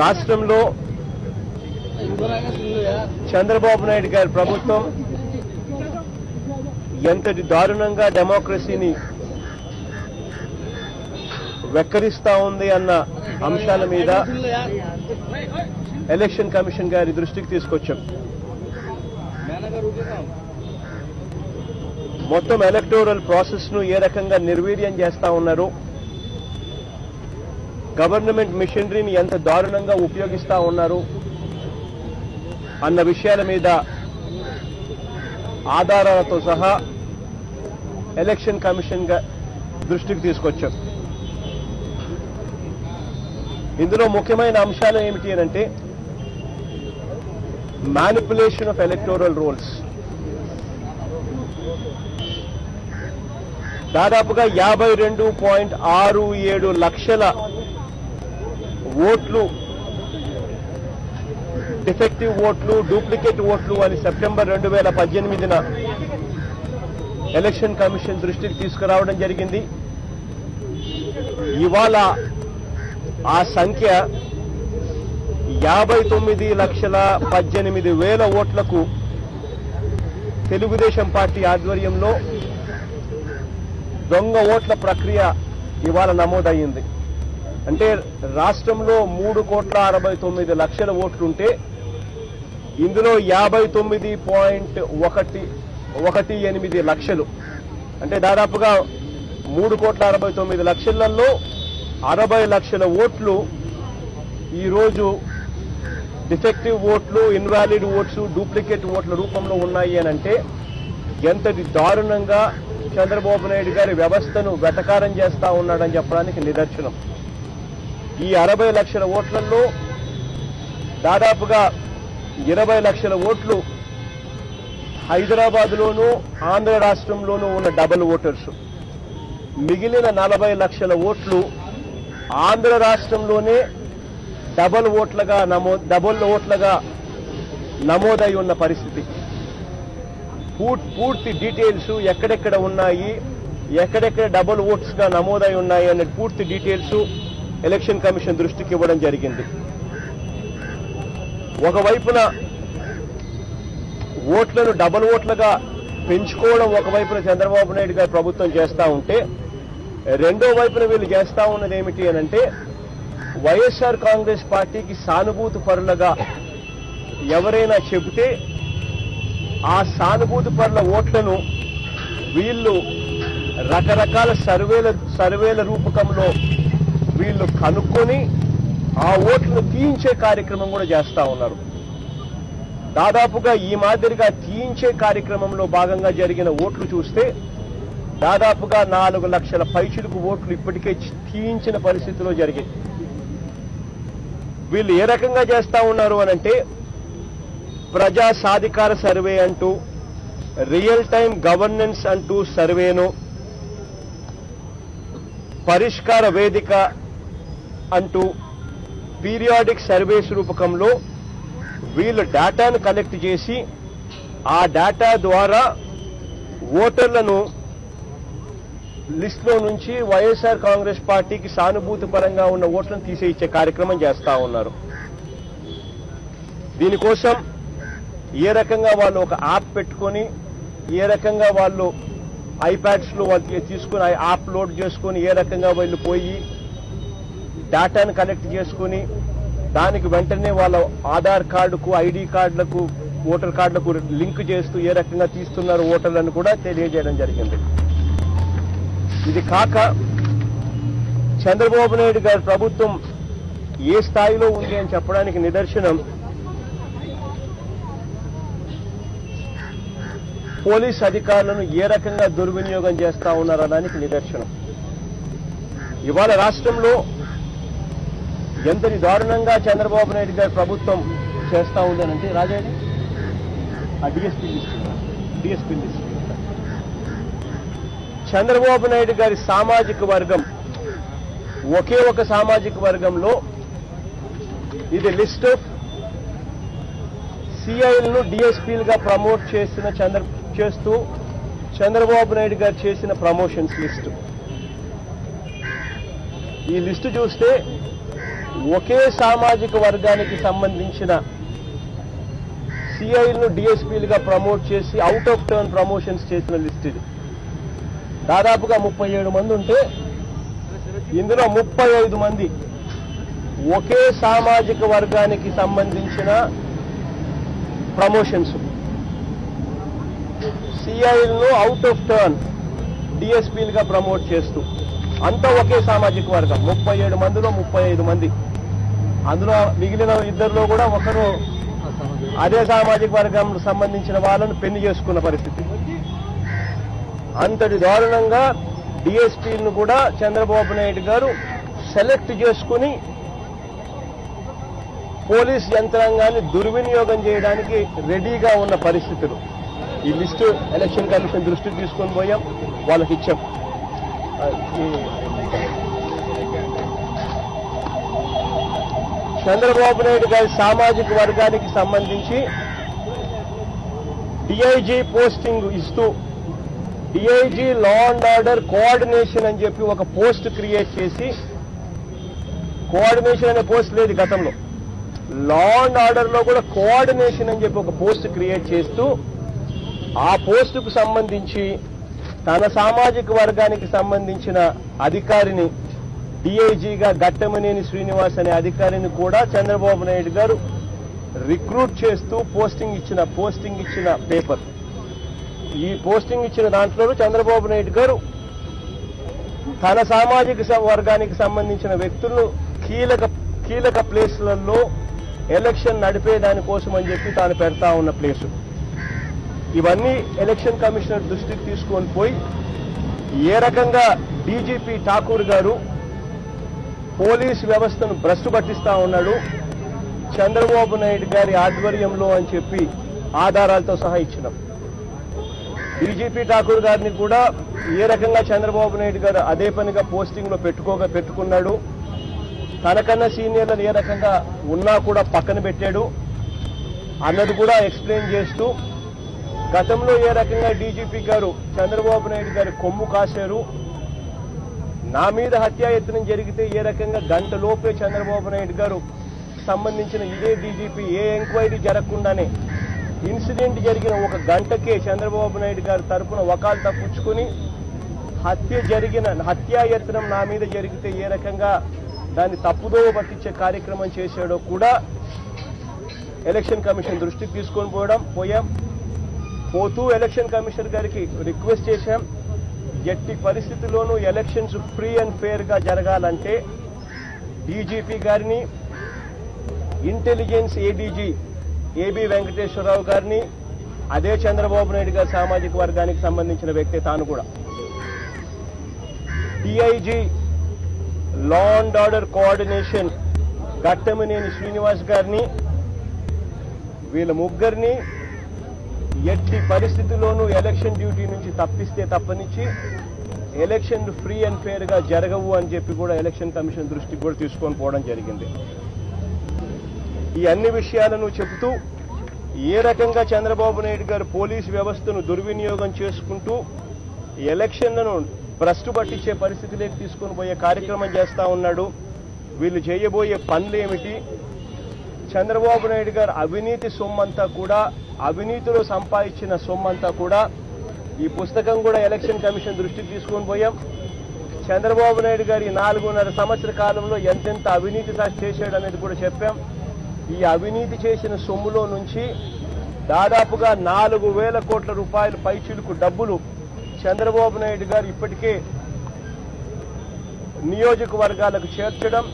రాష్ట్రంలో చంద్రబాబు నాయుడు గారి ప్రభుత్వం ఎంతటి దారుణంగా డెమోక్రసీని వెక్కరిస్తా ఉంది అన్న అంశాల మీద ఎలక్షన్ కమిషన్ గారి దృష్టికి తీసుకొచ్చాం. మొత్తం ఎలక్టోరల్ ప్రాసెస్ను ఏ రకంగా నిర్వీర్యం చేస్తా ఉన్నారు? గవర్నమెంట్ మిషనరీని ఎంత దారుణంగా ఉపయోగిస్తా ఉన్నారు అన్న విషయాల మీద ఆధారాలతో సహా ఎలక్షన్ కమిషన్గా దృష్టికి తీసుకొచ్చాం. ఇందులో ముఖ్యమైన అంశాలు ఏమిటి అంటే మ్యానిపులేషన్ ఆఫ్ ఎలక్టోరల్ రూల్స్ దాదాపుగా యాభై రెండు పాయింట్ ఆరు ఏడు లక్షల ఓట్లు డిఫెక్టివ్ ఓట్లు డూప్లికేట్ ఓట్లు అని సెప్టెంబర్ రెండు వేల పద్దెనిమిదిన ఎలక్షన్ కమిషన్ దృష్టికి తీసుకురావడం జరిగింది. ఇవాళ ఆ సంఖ్య యాభై తొమ్మిది లక్షల పద్దెనిమిది వేల ఓట్లకు తెలుగుదేశం పార్టీ ఆధ్వర్యంలో దొంగ ఓట్ల ప్రక్రియ ఇవాళ నమోదయ్యింది. అంటే రాష్ట్రంలో మూడు కోట్ల అరవై తొమ్మిది లక్షల ఓట్లుంటే ఇందులో యాభై తొమ్మిది పాయింట్ ఒకటి ఒకటి ఎనిమిది లక్షలు. అంటే దాదాపుగా మూడు కోట్ల అరవై తొమ్మిది లక్షలలో అరవై లక్షల ఓట్లు ఈరోజు డిఫెక్టివ్ ఓట్లు ఇన్వాలిడ్ ఓట్స్ డూప్లికేట్ ఓట్ల రూపంలో ఉన్నాయి అని అంటే ఎంతటి దారుణంగా చంద్రబాబు నాయుడు గారి వ్యవస్థను వెటకారం చేస్తా ఉన్నాడని చెప్పడానికి నిదర్శనం. ఈ అరవై లక్షల ఓట్లలో దాదాపుగా ఇరవై లక్షల ఓట్లు హైదరాబాద్లోనూ ఆంధ్ర రాష్ట్రంలోనూ ఉన్న డబుల్ ఓటర్స్. మిగిలిన నలభై లక్షల ఓట్లు ఆంధ్ర రాష్ట్రంలోనే డబల్ ఓట్లుగా నమో డబుల్ ఓట్లుగా నమోదై ఉన్న పరిస్థితి. పూర్- పూర్తి డీటెయిల్స్ ఎక్కడెక్కడ ఉన్నాయి ఎక్కడెక్కడ డబుల్ ఓట్స్గా నమోదై ఉన్నాయి అనే పూర్తి డీటెయిల్స్ ఎలక్షన్ కమిషన్ దృష్టికి ఇవ్వడం జరిగింది. ఒకవైపున ఓట్లను డబుల్ ఓట్లుగా పెంచుకోవడం ఒకవైపున చంద్రబాబు నాయుడు గారు ప్రభుత్వం చేస్తా ఉంటే రెండో వైపున వీళ్ళు చేస్తా ఉన్నది ఏమిటి అనంటే వైఎస్ఆర్ కాంగ్రెస్ పార్టీకి సానుభూతి పరులుగా ఎవరైనా చెబితే ఆ సానుభూతి పరుల ఓట్లను వీళ్ళు రకరకాల సర్వేల సర్వేల రూపకంలో వీళ్ళు కనుక్కొని ఆ ఓట్లను తీయించే కార్యక్రమం కూడా చేస్తా ఉన్నారు. దాదాపుగా ఈ మాదిరిగా తీయించే కార్యక్రమంలో భాగంగా జరిగిన ఓట్లు చూస్తే దాదాపుగా నాలుగు లక్షల పైచులకు ఓట్లు ఇప్పటికే తీయించిన పరిస్థితిలో జరిగింది. వీళ్ళు ఏ రకంగా చేస్తా ఉన్నారు అనంటే ప్రజా సాధికార సర్వే అంటూ రియల్ టైం గవర్నెన్స్ అంటూ సర్వేను పరిష్కార వేదిక అంటూ పీరియాడిక్ సర్వేస్ రూపకంలో వీళ్ళు డేటాను కలెక్ట్ చేసి ఆ డేటా ద్వారా ఓటర్లను లిస్టులో నుంచి వైఎస్ఆర్ కాంగ్రెస్ పార్టీకి సానుభూతి పరంగా ఉన్న ఓట్లను తీసే ఇచ్చే కార్యక్రమం చేస్తా ఉన్నారు. దీనికోసం ఏ రకంగా వాళ్ళు ఒక యాప్ పెట్టుకొని ఏ రకంగా వాళ్ళు ఐప్యాడ్స్లో వాళ్ళు తీసుకుని ఆ యాప్ లోడ్ చేసుకొని ఏ రకంగా వీళ్ళు పోయి డేటాను కలెక్ట్ చేసుకుని దానికి వెంటనే వాళ్ళ ఆధార్ కార్డుకు ఐడి కార్డులకు ఓటర్ కార్డులకు లింక్ చేస్తూ ఏ రకంగా తీస్తున్నారు ఓటర్లను కూడా తెలియజేయడం జరిగింది. ఇది కాక చంద్రబాబు నాయుడు గారి ప్రభుత్వం ఏ స్థాయిలో ఉంది అని చెప్పడానికి నిదర్శనం పోలీస్ అధికారులను ఏ రకంగా దుర్వినియోగం చేస్తా ఉన్నారనడానికి నిదర్శనం. ఇవాళ రాష్ట్రంలో ఎంతటి దారుణంగా చంద్రబాబు నాయుడు గారి ప్రభుత్వం చేస్తా అంటే రాజాడి ఆ డిఎస్పీ డిఎస్పీ చంద్రబాబు నాయుడు గారి సామాజిక వర్గం ఒకే ఒక సామాజిక వర్గంలో ఇది లిస్ట్ సిఐలను డిఎస్పీలుగా ప్రమోట్ చేసిన చంద్ర చేస్తూ చంద్రబాబు నాయుడు గారు చేసిన ప్రమోషన్స్ లిస్టు. ఈ లిస్టు చూస్తే ఒకే సామాజిక వర్గానికి సంబంధించిన సిఐలను డిఎస్పీలుగా ప్రమోట్ చేసి అవుట్ ఆఫ్ టర్న్ ప్రమోషన్స్ చేసిన లిస్ట్ ఇది. దాదాపుగా ముప్పై ఏడు మంది ఉంటే ఇందులో ముప్పై ఐదు మంది ఒకే సామాజిక వర్గానికి సంబంధించిన ప్రమోషన్స్ సిఐలను అవుట్ ఆఫ్ టర్న్ డిఎస్పీలుగా ప్రమోట్ చేస్తూ అంతా ఒకే సామాజిక వర్గం. ముప్పై ఏడు మందిలో ముప్పై ఐదు మంది. అందులో మిగిలిన ఇద్దరిలో కూడా ఒకరు అదే సామాజిక వర్గం సంబంధించిన వాళ్ళను పెళ్ళి చేసుకున్న పరిస్థితి. అంతటి దారుణంగా డిఎస్పీలను కూడా చంద్రబాబు నాయుడు గారు సెలెక్ట్ చేసుకుని పోలీస్ యంత్రాంగాన్ని దుర్వినియోగం చేయడానికి రెడీగా ఉన్న పరిస్థితులు. ఈ లిస్టు ఎలక్షన్ కమిషన్ దృష్టికి తీసుకొని పోయాం. వాళ్ళకి ఇచ్చాం ఆ, ఈ- చంద్రబాబు నాయుడు గారి సామాజిక వర్గానికి సంబంధించి డిఐజీ పోస్టింగ్ ఇస్తూ DIG law and order coordination అని చెప్పి ఒక పోస్ట్ క్రియేట్ చేసి కోఆర్డినేషన్ అనే పోస్ట్ లేదు గతంలో. లా అండ్ ఆర్డర్లో కూడా కోఆర్డినేషన్ అని చెప్పి ఒక పోస్ట్ క్రియేట్ చేస్తూ ఆ పోస్టుకు సంబంధించి తన సామాజిక వర్గానికి సంబంధించిన అధికారిని డిఐజీగా గట్టమనేని శ్రీనివాస్ అనే అధికారిని కూడా చంద్రబాబు నాయుడు గారు రిక్రూట్ చేస్తూ పోస్టింగ్ ఇచ్చిన పోస్టింగ్ ఇచ్చిన పేపర్. ఈ పోస్టింగ్ ఇచ్చిన దాంట్లో చంద్రబాబు నాయుడు గారు తన సామాజిక వర్గానికి సంబంధించిన వ్యక్తులను కీలక కీలక ప్లేసులలో ఎలక్షన్ నడిపే దానికోసం అని చెప్పి తాను పెడతా ఉన్న ప్లేసు. ఇవన్నీ ఎలక్షన్ కమిషనర్ దృష్టికి తీసుకొని పోయి ఏ రకంగా డీజీపీ ఠాకూర్ గారు పోలీస్ వ్యవస్థను భ్రష్టు పట్టిస్తా ఉన్నాడు. చంద్రబాబు నాయుడు గారి ఆధ్వర్యంలో అని చెప్పి ఆధారాలతో సహా ఇచ్చినాం. డీజీపీ ఠాకూర్ గారిని కూడా ఏ రకంగా చంద్రబాబు నాయుడు గారు అదే పనిగా పోస్టింగ్లో పెట్టుకోగా పెట్టుకున్నాడు. తనకన్నా సీనియర్లను ఏ రకంగా ఉన్నా కూడా పక్కన పెట్టాడు. అన్నది కూడా ఎక్స్ప్లెయిన్ చేస్తూ గతంలో ఏ రకంగా డీజీపీ గారు చంద్రబాబు నాయుడు గారి కొమ్ము కాశారు. నా మీద హత్యాయత్నం జరిగితే ఏ రకంగా గంట లోపే చంద్రబాబు నాయుడు గారు సంబంధించిన ఇదే డీజీపీ ఏ ఎంక్వైరీ జరగకుండానే ఇన్సిడెంట్ జరిగిన ఒక గంటకే చంద్రబాబు నాయుడు గారి తరఫున వకాలు తప్పించుకుని హత్య జరిగిన హత్యాయత్నం నా మీద జరిగితే ఏ రకంగా దాన్ని తప్పుదోవ పట్టించే కార్యక్రమం చేశాడో కూడా ఎలక్షన్ కమిషన్ దృష్టికి తీసుకొని పోవడం పోయాం. పోతూ ఎలక్షన్ కమిషనర్ గారికి రిక్వెస్ట్ చేశాం. ఎట్టి పరిస్థితుల్లోనూ ఎలక్షన్స్ ఫ్రీ అండ్ ఫేర్గా జరగాలంటే డీజీపీ గారిని ఇంటెలిజెన్స్ ఏడీజీ ఏబి వెంకటేశ్వరరావు గారిని అదే చంద్రబాబు నాయుడు గారి సామాజిక వర్గానికి సంబంధించిన వ్యక్తి తాను కూడా. DIG law and order coordination Ghattamaneni Srinivas గారిని వీళ్ళ ముగ్గురిని ఎట్టి పరిస్థితుల్లోనూ ఎలక్షన్ డ్యూటీ నుంచి తప్పిస్తే తప్పనిచ్చి ఎలక్షన్ ఫ్రీ అండ్ ఫెయిర్గా జరగవు అని చెప్పి కూడా ఎలక్షన్ కమిషన్ దృష్టికి కూడా తీసుకొని పోవడం జరిగింది. ఈ అన్ని విషయాలను చెబుతూ ఏ రకంగా చంద్రబాబు నాయుడు గారు పోలీస్ వ్యవస్థను దుర్వినియోగం చేసుకుంటూ ఎలక్షన్లను భ్రష్టు పట్టించే పరిస్థితిలోకి తీసుకొని పోయే కార్యక్రమం చేస్తా ఉన్నాడు. వీళ్ళు చేయబోయే పనులు ఏమిటి చంద్రబాబు నాయుడు గారు అవినీతి సొమ్మంతా కూడా అవినీతిలో సంపాదించిన సొమ్మంతా కూడా ఈ పుస్తకం కూడా ఎలక్షన్ కమిషన్ దృష్టికి తీసుకొని పోయాం. చంద్రబాబు నాయుడు గారి నాలుగున్నర సంవత్సర కాలంలో ఎంతెంత అవినీతి చేశాడు అనేది కూడా చెప్పాం. ఈ అవినీతి చేసిన సొమ్ములో నుంచి దాదాపుగా నాలుగు వేల కోట్ల రూపాయల పైచిలుకు డబ్బులు చంద్రబాబు నాయుడు గారు ఇప్పటికే నియోజకవర్గాలకు చేర్చడం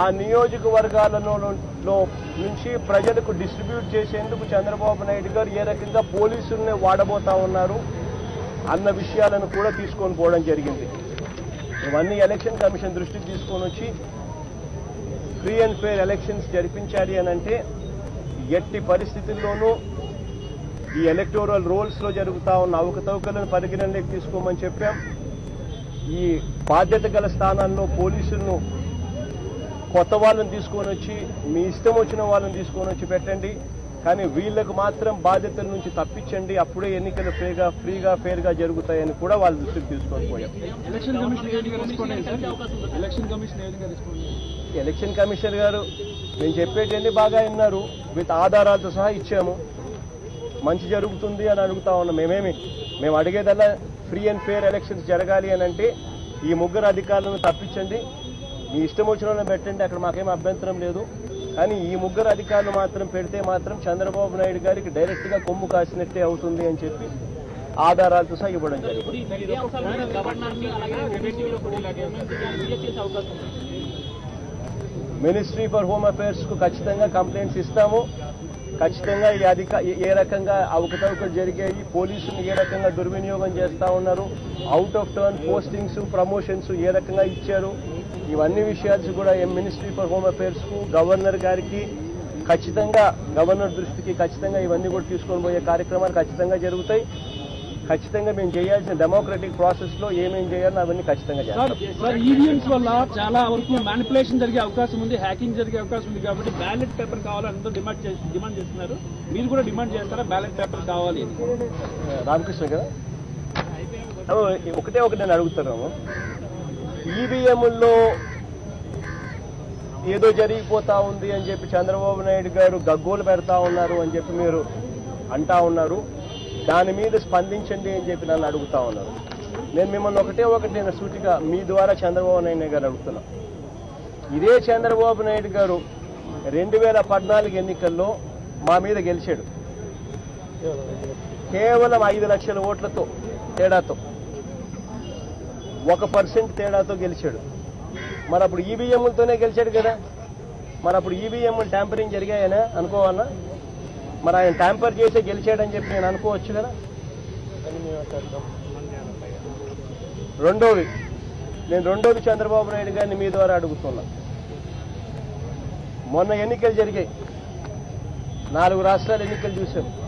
ఆ నియోజకవర్గాలలో నుంచి ప్రజలకు డిస్ట్రిబ్యూట్ చేసేందుకు చంద్రబాబు నాయుడు గారు ఏ రకంగా పోలీసుల్ని వాడబోతా ఉన్నారు అన్న విషయాలను కూడా తీసుకొని పోవడం జరిగింది. ఇవన్నీ ఎలక్షన్ కమిషన్ దృష్టికి తీసుకొని వచ్చి ఫ్రీ అండ్ ఫేర్ ఎలక్షన్స్ జరిపించాలి అని అంటే ఎట్టి పరిస్థితుల్లోనూ ఈ ఎలక్టోరల్ రోల్స్లో జరుగుతూ జరుగుతా ఉన్న అవకతవకలను పరిగణలోకి తీసుకోమని చెప్పాం. ఈ బాధ్యత గల స్థానాల్లో పోలీసులను కొత్త వాళ్ళని తీసుకొని వచ్చి మీ ఇష్టం వచ్చిన వాళ్ళని తీసుకొని వచ్చి పెట్టండి. కానీ వీళ్ళకు మాత్రం బాధ్యతల నుంచి తప్పించండి. అప్పుడే ఎన్నికలు ఫ్రీగా ఫ్రీగా ఫేర్గా జరుగుతాయని కూడా వాళ్ళ దృష్టికి తీసుకొని పోయాం. ఎలక్షన్ కమిషనర్ గారు నేను చెప్పేటన్ని బాగా విన్నారు. విత్ ఆధారాలతో సహా ఇచ్చాము. మంచి జరుగుతుంది అని అడుగుతా ఉన్నాం. మేమేమి మేము అడిగేదల్లా ఫ్రీ అండ్ ఫేర్ ఎలక్షన్స్ జరగాలి అని అంటే ఈ ముగ్గురు అధికారులను తప్పించండి. మీ ఇష్టం వచ్చిన వాళ్ళని పెట్టండి అక్కడ మాకేం అభ్యంతరం లేదు. కానీ ఈ ముగ్గురు అధికారులు మాత్రం పెడితే మాత్రం చంద్రబాబు నాయుడు గారికి డైరెక్ట్గా కొమ్ము కాసినట్టే అవుతుంది అని చెప్పి ఆధారాలతో సహా ఇవ్వడం జరిగింది. మినిస్ట్రీ ఫర్ హోమ్ అఫైర్స్కు ఖచ్చితంగా కంప్లైంట్స్ ఇస్తాము. ఖచ్చితంగా ఈ అధిక ఏ- ఏ రకంగా అవకతవకలు జరిగాయి పోలీసులు ఏ రకంగా దుర్వినియోగం చేస్తా ఉన్నారు out of turn postings promotions ఏ రకంగా ఇచ్చారు ఇవన్నీ విషయాలు కూడా మినిస్ట్రీ ఫర్ హోమ్ అఫైర్స్కు గవర్నర్ గారికి ఖచ్చితంగా గవర్నర్ దృష్టికి ఖచ్చితంగా ఇవన్నీ కూడా తీసుకొని పోయే కార్యక్రమాలు ఖచ్చితంగా జరుగుతాయి. ఖచ్చితంగా మేము చేయాల్సిన డెమోక్రటిక్ ప్రాసెస్లో ఏమేం చేయాలో అవన్నీ ఖచ్చితంగా చేస్తాం. ఈవీఎంస్ వల్ల చాలా వరకు మ్యానిపులేషన్ జరిగే అవకాశం ఉంది హ్యాకింగ్ జరిగే అవకాశం ఉంది కాబట్టి బ్యాలెట్ పేపర్ కావాలని అందరూ డిమాండ్ చేసి డిమాండ్ చేస్తున్నారు. మీరు కూడా డిమాండ్ చేస్తారా? బ్యాలెట్ పేపర్ కావాలి రామకృష్ణ కదా ఒకటే ఒకటి నేను అడుగుతున్నాము ఈవీఎంల్లో ఏదో జరిగిపోతా ఉంది అని చెప్పి చంద్రబాబు నాయుడు గారు గగ్గోలు పెడతా ఉన్నారు అని చెప్పి మీరు అంటా ఉన్నారు. దాని మీద స్పందించండి అని చెప్పి నన్ను అడుగుతా ఉన్నారు. నేను మిమ్మల్ని ఒకటే ఒకటి నేను సూటిగా మీ ద్వారా చంద్రబాబు నాయుడు గారు అడుగుతున్నా. ఇదే చంద్రబాబు నాయుడు గారు రెండు వేల పద్నాలుగు ఎన్నికల్లో మా మీద గెలిచాడు. కేవలం ఐదు లక్షల ఓట్లతో తేడాతో. ఒక పర్సెంట్ తేడాతో గెలిచాడు. మరి అప్పుడు ఈవీఎంలతోనే గెలిచాడు కదా. మరి అప్పుడు ఈవీఎంలు ట్యాంపరింగ్ జరిగాయనే అనుకోవాలా? మరి ఆయన ట్యాంపర్ చేసే గెలిచాడని చెప్పి నేను అనుకోవచ్చు కదా? రెండోది. నేను రెండోది చంద్రబాబు నాయుడు గారిని మీ ద్వారా అడుగుతున్నా. మొన్న ఎన్నికలు జరిగాయి. నాలుగు రాష్ట్రాల ఎన్నికలు చూసాం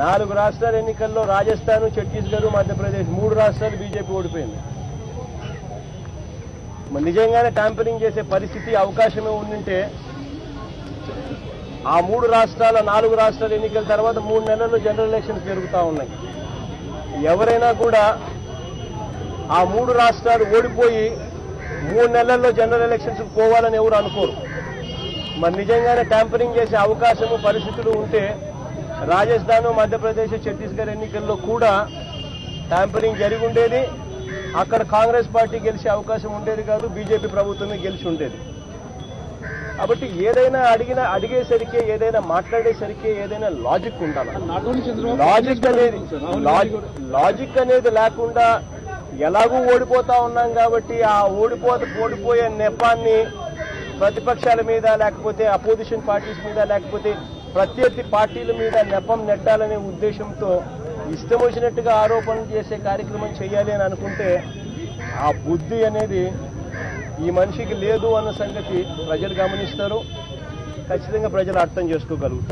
నాలుగు రాష్ట్రాల ఎన్నికల్లో రాజస్థాన్ ఛత్తీస్గఢ్ మధ్యప్రదేశ్ మూడు రాష్ట్రాలు బీజేపీ ఓడిపోయింది. మరి నిజంగానే ట్యాంపరింగ్ చేసే పరిస్థితి అవకాశమే ఉండింటే ఆ మూడు రాష్ట్రాల నాలుగు రాష్ట్రాల ఎన్నికల తర్వాత మూడు నెలల్లో జనరల్ ఎలక్షన్స్ జరుగుతూ ఉన్నాయి. ఎవరైనా కూడా ఆ మూడు రాష్ట్రాలు ఓడిపోయి మూడు నెలల్లో జనరల్ ఎలక్షన్స్ పోవాలని ఎవరు అనుకోరు. మరి నిజంగానే ట్యాంపరింగ్ చేసే అవకాశము పరిస్థితులు ఉంటే రాజస్థాన్ మధ్యప్రదేశ్ ఛత్తీస్గఢ్ ఎన్నికల్లో కూడా ట్యాంపరింగ్ జరిగి ఉండేది అక్కడ కాంగ్రెస్ పార్టీ గెలిచే అవకాశం ఉండేది కాదు బీజేపీ ప్రభుత్వమే గెలిచి ఉండేది. కాబట్టి ఏదైనా అడిగిన అడిగేసరికి ఏదైనా మాట్లాడేసరికి ఏదైనా లాజిక్ ఉండాలి. లాజిక్ అనేది. లాజిక్ అనేది లేకుండా ఎలాగూ ఓడిపోతా ఉన్నాం కాబట్టి ఆ ఓడిపోత ఓడిపోయే నెపాన్ని ప్రతిపక్షాల మీద లేకపోతే అపోజిషన్ పార్టీస్ మీద లేకపోతే ప్రత్యర్థి పార్టీల మీద నెపం నెట్టాలనే ఉద్దేశంతో ఇష్టం వచ్చినట్టుగా ఆరోపణలు చేసే కార్యక్రమం చేయాలి అని అనుకుంటే ఆ బుద్ధి అనేది ఈ మనిషికి లేదు అన్న సంగతి ప్రజలు గమనిస్తారు. ఖచ్చితంగా ప్రజలు అర్థం చేసుకోగలుగుతారు.